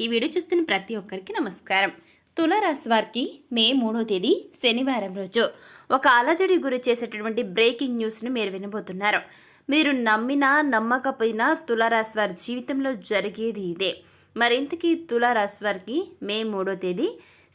ఈ వీడియో చూస్తున్న ప్రతి ఒక్కరికి నమస్కారం. తులారాశి వారికి మే మూడో తేదీ శనివారం రోజు. ఒక అలజడి గురి చేసేటటువంటి బ్రేకింగ్ న్యూస్ని మీరు వినబోతున్నారు. మీరు నమ్మినా నమ్మకపోయినా తులారాశి వారి జీవితంలో జరిగేది ఇదే. మరింతకీ తులారాశి వారికి మే మూడో తేదీ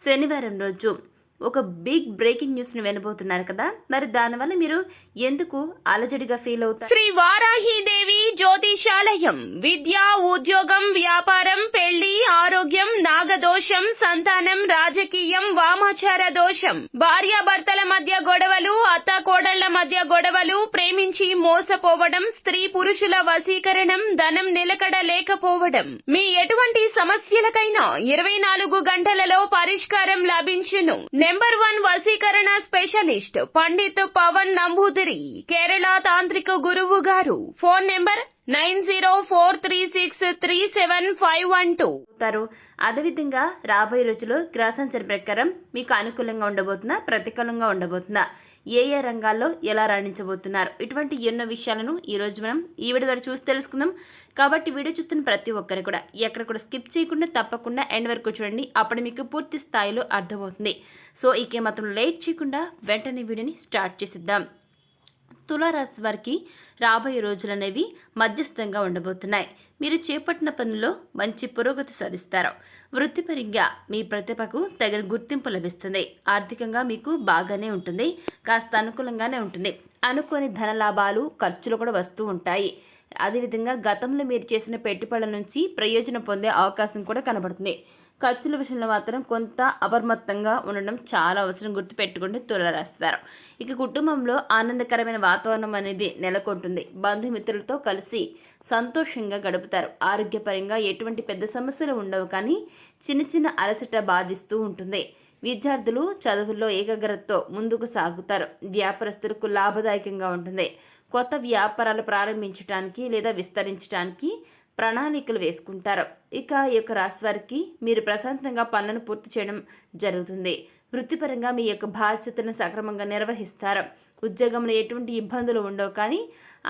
శనివారం రోజు. ఒక బిగ్ బ్రేకింగ్ న్యూస్ని వినబోతున్నారు కదా. మరి దానివల్ల మీరు ఎందుకు అలజడిగా ఫీల్ అవుతారు? శ్రీ వారాహిదేవి జ్యోతిషాలయం విద్య ఉద్యోగం వ్యాపారం పెళ్ళి ఆరోగ్యం నాగదోషం సంతానం రాజకీయం వామాచార దోషం భార్యాభర్తల మధ్య గొడవలు అత్త కోడళ్ళ మధ్య గొడవలు ప్రేమించి మోసపోవడం స్త్రీ పురుషుల వశీకరణం ధనం నిలకడ లేకపోవడం. మీ ఎటువంటి సమస్యలకైనా ఇరవై నాలుగు గంటలలో పరిష్కారం లభించును. నెంబర్ వన్ వసీకరణ స్పెషలిస్ట్ పండిత్ పవన్ నంబూదిరి కేరళ తాంత్రిక గురువు గారు. Phone number nine zero four three six three seven five one two. అవుతారు అదేవిధంగా రాబోయే రోజుల్లో గ్రహసంచార ప్రకారం మీకు అనుకూలంగా ఉండబోతుందా ప్రతికూలంగా ఉండబోతుందా ఏ ఏ రంగాల్లో ఎలా రాణించబోతున్నారు? ఇటువంటి ఎన్నో విషయాలను ఈ రోజు మనం ఈ వీడియో ద్వారా చూసి తెలుసుకుందాం. కాబట్టి వీడియో చూస్తున్న ప్రతి ఒక్కరు కూడా ఎక్కడ కూడా స్కిప్ చేయకుండా తప్పకుండా ఎండ్ వరకు చూడండి. అప్పుడు మీకు పూర్తి స్థాయిలో అర్థమవుతుంది. సో ఇక మాత్రం లేట్ చేయకుండా వెంటనే వీడియోని స్టార్ట్ చేసిద్దాం. తులారాశి వారికి రాబోయే రోజులు అనేవి మధ్యస్థంగా ఉండబోతున్నాయి. మీరు చేపట్టిన పనుల్లో మంచి పురోగతి సాధిస్తారు? వృత్తిపరంగా మీ ప్రతిభకు తగిన గుర్తింపు లభిస్తుంది. ఆర్థికంగా మీకు బాగానే ఉంటుంది. కాస్త అనుకూలంగానే ఉంటుంది. అనుకోని ధన లాభాలు ఖర్చులు కూడా వస్తూ ఉంటాయి. అదేవిధంగా గతంలో మీరు చేసిన పెట్టుబడుల నుంచి ప్రయోజనం పొందే అవకాశం కూడా కనబడుతుంది. ఖర్చుల విషయంలో మాత్రం కొంత అపరిమత్తంగా ఉండడం చాలా అవసరం గుర్తుపెట్టుకుంటే తులరాశివారు ఇక కుటుంబంలో ఆనందకరమైన వాతావరణం అనేది నెలకొంటుంది. బంధుమిత్రులతో కలిసి సంతోషంగా గడుపుతారు. ఆరోగ్యపరంగా ఎటువంటి పెద్ద సమస్యలు ఉండవు కానీ చిన్న చిన్న అలసట బాధిస్తూ ఉంటుంది. విద్యార్థులు చదువుల్లో ఏకాగ్రతతో ముందుకు సాగుతారు. వ్యాపారస్తులకు లాభదాయకంగా ఉంటుంది. కొత్త వ్యాపారాలు ప్రారంభించడానికి లేదా విస్తరించడానికి ప్రణాళికలు వేసుకుంటారు. ఇక ఈ యొక్క రాశివారికి మీరు ప్రశాంతంగా పనులను పూర్తి చేయడం జరుగుతుంది. వృత్తిపరంగా మీ యొక్క బాధ్యతను సక్రమంగా నిర్వహిస్తారు. ఉద్యోగంలో ఎటువంటి ఇబ్బందులు ఉండవు కానీ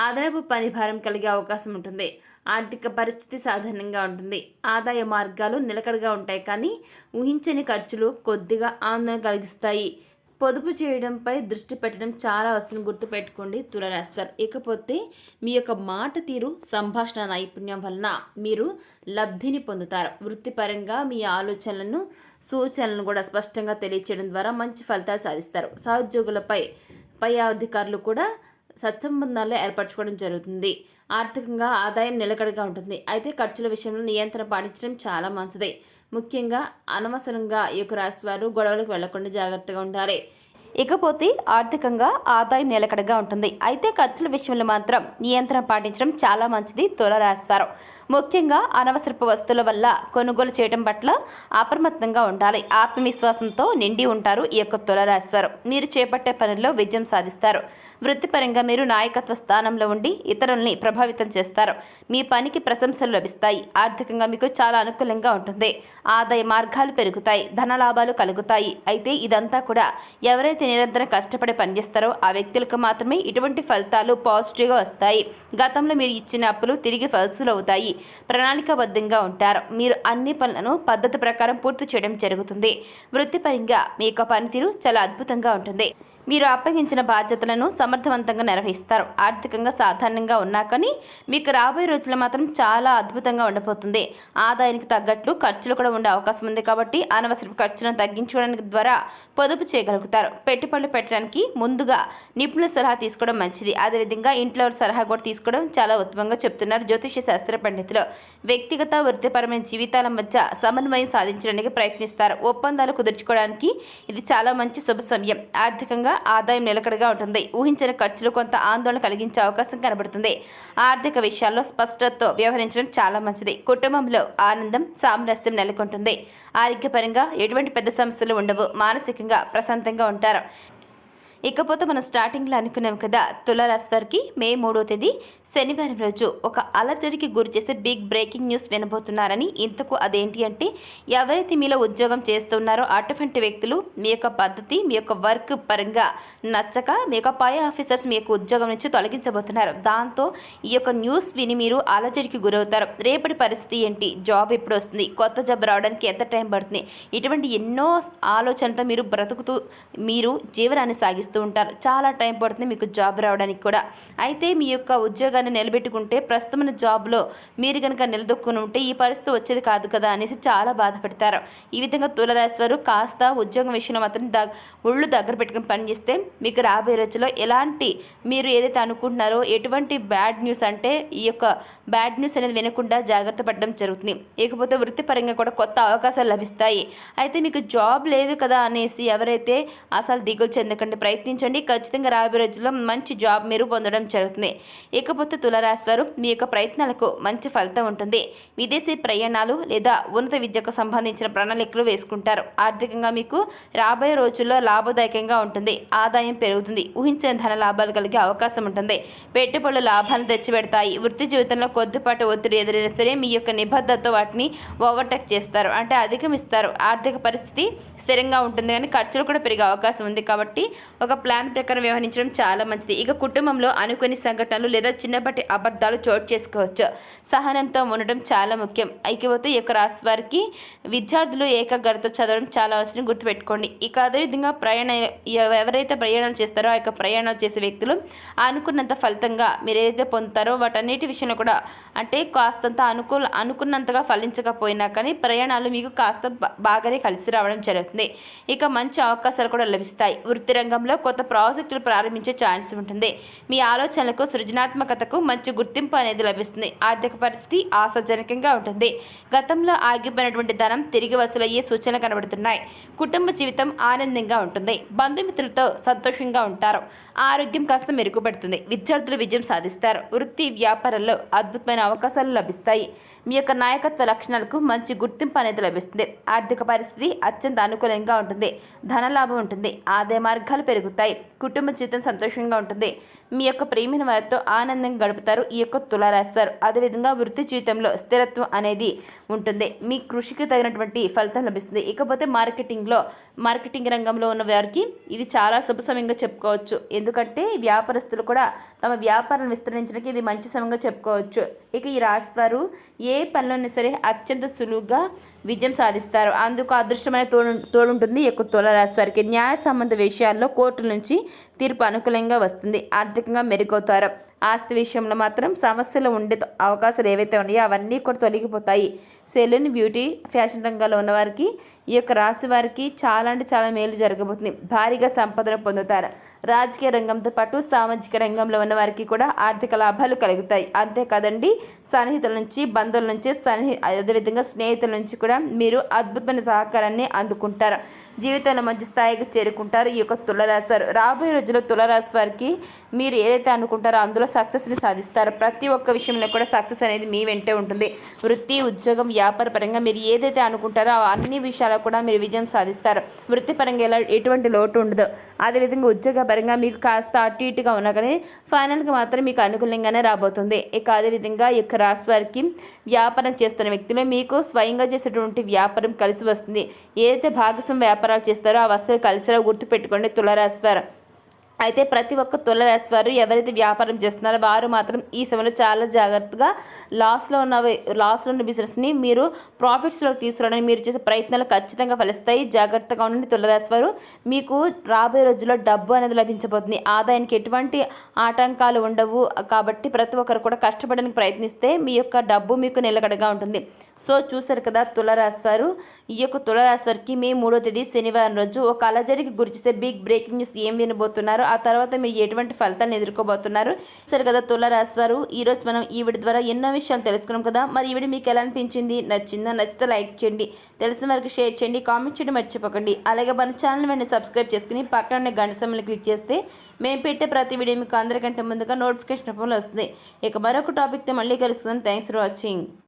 అదనపు పని భారం కలిగే అవకాశం ఉంటుంది. ఆర్థిక పరిస్థితి సాధారణంగా ఉంటుంది. ఆదాయ మార్గాలు నిలకడగా ఉంటాయి కానీ ఊహించని ఖర్చులు కొద్దిగా ఆందోళన కలిగిస్తాయి. పొదుపు చేయడంపై దృష్టి పెట్టడం చాలా అవసరం గుర్తుపెట్టుకోండి తులరాశివారు. ఇకపోతే మీ యొక్క మాట తీరు సంభాషణ నైపుణ్యం వలన మీరు లబ్ధిని పొందుతారు. వృత్తిపరంగా మీ ఆలోచనలను సూచనలను కూడా స్పష్టంగా తెలియచేయడం ద్వారా మంచి ఫలితాలు సాధిస్తారు. సహోద్యోగులపై పై అధికారులు కూడా సత్సంబంధాలు ఏర్పరచుకోవడం జరుగుతుంది. ఆర్థికంగా ఆదాయం నిలకడగా ఉంటుంది. అయితే ఖర్చుల విషయంలో నియంత్రణ పాటించడం చాలా మంచిది. ముఖ్యంగా అనవసరంగా ఈ యొక్క రాశి వారు గొడవలకు వెళ్ళకుండా జాగ్రత్తగా ఉండాలి. ఇకపోతే ఆర్థికంగా ఆదాయం నిలకడగా ఉంటుంది. అయితే ఖర్చుల విషయంలో మాత్రం నియంత్రణ పాటించడం చాలా మంచిది తుల రాశివారు. ముఖ్యంగా అనవసరపు వస్తువుల వల్ల కొనుగోలు చేయడం పట్ల అప్రమత్తంగా ఉండాలి. ఆత్మవిశ్వాసంతో నిండి ఉంటారు ఈ యొక్క తులరాశివారం మీరు చేపట్టే పనుల్లో విజయం సాధిస్తారు. వృత్తిపరంగా మీరు నాయకత్వ స్థానంలో ఉండి ఇతరుల్ని ప్రభావితం చేస్తారు. మీ పనికి ప్రశంసలు లభిస్తాయి. ఆర్థికంగా మీకు చాలా అనుకూలంగా ఉంటుంది. ఆదాయ మార్గాలు పెరుగుతాయి. ధన లాభాలు కలుగుతాయి. అయితే ఇదంతా కూడా ఎవరైతే నిరంతరం కష్టపడి పనిచేస్తారో ఆ వ్యక్తులకు మాత్రమే ఇటువంటి ఫలితాలు పాజిటివ్గా వస్తాయి. గతంలో మీరు ఇచ్చిన అప్పులు తిరిగి వసూలు అవుతాయి ప్రణాళికాబద్ధంగా ఉంటారు. మీరు అన్ని పనులను పద్ధతి ప్రకారం పూర్తి చేయడం జరుగుతుంది. వృత్తిపరంగా మీ యొక్క పనితీరు చాలా అద్భుతంగా ఉంటుంది. మీరు అప్పగించిన బాధ్యతలను సమర్థవంతంగా నిర్వహిస్తారు. ఆర్థికంగా సాధారణంగా ఉన్నా కానీ మీకు రాబోయే రోజుల్లో మాత్రం చాలా అద్భుతంగా ఉండబోతుంది. ఆదాయానికి తగ్గట్లు ఖర్చులు కూడా ఉండే అవకాశం ఉంది కాబట్టి అనవసర ఖర్చులను తగ్గించుకోవడానికి ద్వారా పొదుపు చేయగలుగుతారు. పెట్టుబడులు పెట్టడానికి ముందుగా నిపుణుల సలహా తీసుకోవడం మంచిది. అదేవిధంగా ఇంట్లో సలహా కూడా తీసుకోవడం చాలా ఉత్తమంగా చెప్తున్నారు జ్యోతిష శాస్త్ర పండితులు. వ్యక్తిగత వృత్తిపరమైన జీవితాల మధ్య సమన్వయం సాధించడానికి ప్రయత్నిస్తారు. ఒప్పందాలు కుదుర్చుకోవడానికి ఇది చాలా మంచి శుభ సమయం. ఆర్థికంగా ఆదాయం నిలకడగా ఉంటుంది. ఊహించిన ఖర్చులు కొంత ఆందోళన కలిగించే అవకాశం కనబడుతుంది. ఆర్థిక విషయాల్లో స్పష్టతతో వ్యవహరించడం చాలా మంచిది. కుటుంబంలో ఆనందం సామరస్యం నెలకొంటుంది. ఆరోగ్యపరంగా ఎటువంటి పెద్ద సమస్యలు ఉండవు. మానసికంగా ప్రశాంతంగా ఉంటారు. ఇకపోతే మనం స్టార్టింగ్లో అనుకున్నాం కదా తులారాశి వారికి మే మూడో తేదీ శనివారం రోజు ఒక అలజడికి గురి చేసే బిగ్ బ్రేకింగ్ న్యూస్ వినబోతున్నారని ఇంతకు అదేంటి అంటే ఎవరైతే మీలో ఉద్యోగం చేస్తున్నారో అటువంటి వ్యక్తులు మీ యొక్క పద్ధతి మీ యొక్క వర్క్ పరంగా నచ్చక మీ యొక్క పై ఆఫీసర్స్ మీ యొక్క ఉద్యోగం నుంచి తొలగించబోతున్నారు. దాంతో ఈ యొక్క న్యూస్ విని మీరు అలజడికి గురవుతారు. రేపటి పరిస్థితి ఏంటి? జాబ్ ఎప్పుడు వస్తుంది? కొత్త జాబ్ రావడానికి ఎంత టైం పడుతుంది? ఇటువంటి ఎన్నో ఆలోచనతో మీరు బ్రతుకుతూ మీరు జీవనాన్ని సాగిస్తూ ఉంటారు. చాలా టైం పడుతుంది మీకు జాబ్ రావడానికి కూడా. అయితే మీ యొక్క ఉద్యోగాన్ని నిలబెట్టుకుంటే ప్రస్తుతమైన జాబ్లో మీరు కనుక నిలదొక్కుని ఉంటే ఈ పరిస్థితి వచ్చేది కాదు కదా అనేసి చాలా బాధపడతారు. ఈ విధంగా తులరాశి వారు కాస్త ఉద్యోగం విషయంలో మాత్రం ద ఒళ్ళు దగ్గర పెట్టుకుని పనిచేస్తే మీకు రాబోయే రోజుల్లో ఎలాంటి మీరు ఏదైతే అనుకుంటున్నారో ఎటువంటి బ్యాడ్ న్యూస్ అంటే ఈ యొక్క బ్యాడ్ న్యూస్ అనేది వినకుండా జాగ్రత్త పడడం జరుగుతుంది. ఇకపోతే వృత్తిపరంగా కూడా కొత్త అవకాశాలు లభిస్తాయి. అయితే మీకు జాబ్ లేదు కదా అనేసి ఎవరైతే అసలు దిగులు చెందకండి ప్రయత్నించండి. ఖచ్చితంగా రాబోయే రోజుల్లో మంచి జాబ్ మీరు పొందడం జరుగుతుంది. ఇకపోతే తులరాశి వారు మీ యొక్క ప్రయత్నాలకు మంచి ఫలితం ఉంటుంది. విదేశీ ప్రయాణాలు లేదా ఉన్నత విద్యకు సంబంధించిన ప్రణాళికలు వేసుకుంటారు. ఆర్థికంగా మీకు రాబోయే రోజుల్లో లాభదాయకంగా ఉంటుంది. ఆదాయం పెరుగుతుంది. ఊహించిన ధన లాభాలు కలిగే అవకాశం ఉంటుంది. పెట్టుబడులు లాభాలను తెచ్చిపెడతాయి. వృత్తి జీవితంలో కొద్దిపాటి ఒత్తిడి ఎదురైనా సరే మీ యొక్క నిబద్ధతతో వాటిని ఓవర్టేక్ చేస్తారు. అంటే అధిగమిస్తారు. ఆర్థిక పరిస్థితి స్థిరంగా ఉంటుంది కానీ ఖర్చులు కూడా పెరిగే అవకాశం ఉంది కాబట్టి ఒక ప్లాన్ ప్రకారం వ్యవహరించడం చాలా మంచిది. ఇక కుటుంబంలో అనుకోని సంఘటనలు లేదా చిన్న చిన్నపాటి అబద్ధాలు చోటు చేసుకోవచ్చు. సహనంతో ఉండడం చాలా ముఖ్యం. అయికపోతే ఈ యొక్క రాశి వారికి విద్యార్థులు ఏకాగ్రత చదవడం చాలా అవసరం. గుర్తుపెట్టుకోండి. ఇక అదేవిధంగా ప్రయాణ ఎవరైతే ప్రయాణాలు చేస్తారో ఆ యొక్క ప్రయాణాలు చేసే వ్యక్తులు అనుకున్నంత ఫలితంగా మీరు ఏదైతే పొందుతారో వాటన్నిటి విషయంలో కూడా అంటే కాస్తంత అనుకూల అనుకున్నంతగా ఫలించకపోయినా కానీ ప్రయాణాలు మీకు కాస్త బాగానే కలిసి రావడం జరుగుతుంది. ఇక మంచి అవకాశాలు కూడా లభిస్తాయి. వృత్తి రంగంలో కొత్త ప్రాజెక్టులు ప్రారంభించే ఛాన్స్ ఉంటుంది. మీ ఆలోచనలకు సృజనాత్మకతకు మంచి గుర్తింపు అనేది లభిస్తుంది. ఆర్థిక పరిస్థితి ఆశాజనకంగా ఉంటుంది. గతంలో ఆగిపోయినటువంటి ధనం తిరిగి వసూలయ్యే సూచనలు కనబడుతున్నాయి. కుటుంబ జీవితం ఆనందంగా ఉంటుంది. బంధుమిత్రులతో సంతోషంగా ఉంటారు. ఆరోగ్యం కాస్త మెరుగుపడుతుంది. విద్యార్థులు విజయం సాధిస్తారు. వృత్తి వ్యాపారంలో అద్భుతమైన అవకాశాలు లభిస్తాయి. మీ యొక్క నాయకత్వ లక్షణాలకు మంచి గుర్తింపు అనేది లభిస్తుంది. ఆర్థిక పరిస్థితి అత్యంత అనుకూలంగా ఉంటుంది. ధనలాభం ఉంటుంది. ఆదాయ మార్గాలు పెరుగుతాయి. కుటుంబ జీవితం సంతోషంగా ఉంటుంది. మీ యొక్క ప్రేమిన వారితో ఆనందంగా గడుపుతారు. ఈ యొక్క తులారాశివారు. అదేవిధంగా వృత్తి జీవితంలో స్థిరత్వం అనేది ఉంటుంది. మీ కృషికి తగినటువంటి ఫలితం లభిస్తుంది. ఇకపోతే మార్కెటింగ్లో మార్కెటింగ్ రంగంలో ఉన్న వారికి ఇది చాలా శుభ సమయంగా చెప్పుకోవచ్చు. ఎందుకంటే వ్యాపారస్తులు కూడా తమ వ్యాపారం విస్తరించడానికి ఇది మంచి సమయంగా చెప్పుకోవచ్చు. ఇక ఈ రాశివారు ఏ ఏ పనిలోనే సరే అత్యంత సులువుగా విజయం సాధిస్తారు. అందుకు అదృష్టమైన తోడు తోడుంటుంది ఈ యొక్క తులరాశి వారికి. న్యాయ సంబంధ విషయాల్లో కోర్టు నుంచి తీర్పు అనుకూలంగా వస్తుంది. ఆర్థికంగా మెరుగవుతారు. ఆస్తి విషయంలో మాత్రం సమస్యలు ఉండే అవకాశాలు ఏవైతే ఉన్నాయో అవన్నీ కూడా తొలగిపోతాయి. సెలూన్ బ్యూటీ ఫ్యాషన్ రంగంలో ఉన్నవారికి ఈ యొక్క రాశి వారికి చాలా అంటే చాలా మేలు జరగబోతుంది. భారీగా సంపదను పొందుతారు. రాజకీయ రంగంతో పాటు సామాజిక రంగంలో ఉన్న వారికి కూడా ఆర్థిక లాభాలు కలుగుతాయి. అంతేకాదండి సన్నిహితుల నుంచి బంధువుల నుంచి సన్నిహి అదేవిధంగా స్నేహితుల నుంచి కూడా మీరు అద్భుతమైన సహకారాన్ని అందుకుంటారు. జీవితంలో మంచి స్థాయికి చేరుకుంటారు. ఈ యొక్క తులరాశి వారు రాబోయే రోజుల్లో తులరాశి వారికి మీరు ఏదైతే అనుకుంటారో అందులో సక్సెస్ని సాధిస్తారు. ప్రతి ఒక్క విషయంలో కూడా సక్సెస్ అనేది మీ వెంటే ఉంటుంది. వృత్తి ఉద్యోగం వ్యాపార పరంగా మీరు ఏదైతే అనుకుంటారో ఆ అన్ని విషయాల్లో కూడా మీరు విజయం సాధిస్తారు. వృత్తిపరంగా ఎలా ఎటువంటి లోటు ఉండదు. అదేవిధంగా ఉద్యోగ పరంగా మీకు కాస్త అటు ఇటుగా ఉన్నా కానీ ఫైనల్గా మాత్రం మీకు అనుకూలంగానే రాబోతుంది. ఇక అదేవిధంగా ఈ యొక్క రాశి వారికి వ్యాపారం చేస్తున్న వ్యక్తిలో మీకు స్వయంగా చేసేటువంటి వ్యాపారం కలిసి వస్తుంది. ఏదైతే భాగస్వామ్య వ్యాపారాలు చేస్తారో ఆ వస్తువులు కలిసిలో గుర్తుపెట్టుకోండి తులరాశి వారు అయితే ప్రతి ఒక్క తులరాశి వారు ఎవరైతే వ్యాపారం చేస్తున్నారో వారు మాత్రం ఈ సమయంలో చాలా జాగ్రత్తగా లాస్లో ఉన్న లాస్లో ఉన్న బిజినెస్ని మీరు ప్రాఫిట్స్లోకి తీసుకురావడానికి మీరు చేసే ప్రయత్నాలు ఖచ్చితంగా ఫలిస్తాయి. జాగ్రత్తగా ఉండండి తులరాశి వారు మీకు రాబోయే రోజుల్లో డబ్బు అనేది లభించబోతుంది. ఆదాయానికి ఎటువంటి ఆటంకాలు ఉండవు. కాబట్టి ప్రతి ఒక్కరు కూడా కష్టపడడానికి ప్రయత్నిస్తే మీ యొక్క డబ్బు మీకు నిలకడగా ఉంటుంది. సో చూశారు కదా తులరాశి వారు. ఈ యొక్క తులరాశి వారికి మే మూడో తేదీ శనివారం రోజు ఒక అలజడికి గురి చేసే బిగ్ బ్రేకింగ్ న్యూస్ ఏం వినబోతున్నారు? ఆ తర్వాత మీరు ఎటువంటి ఫలితాలను ఎదుర్కోబోతున్నారు? సరే కదా తులరాశి వారు. ఈరోజు మనం ఈవిడ ద్వారా ఎన్నో విషయాలు తెలుసుకున్నాం కదా. మరి ఈవిడ మీకు ఎలా అనిపించింది? నచ్చిందా? నచ్చితే లైక్ చేయండి. తెలిసిన వరకు షేర్ చేయండి. కామెంట్ చేయడం మర్చిపోకండి. అలాగే మన ఛానల్ వెంటనే సబ్స్క్రైబ్ చేసుకుని పక్కన ఉన్న గంట సమయంలో క్లిక్ చేస్తే మేము పెట్టే ప్రతి వీడియో మీకు అందరికంటే ముందుగా నోటిఫికేషన్ రూపంలో వస్తుంది. ఇక మరొక టాపిక్తో మళ్ళీ కలుసుకుందాం. Thanks for watching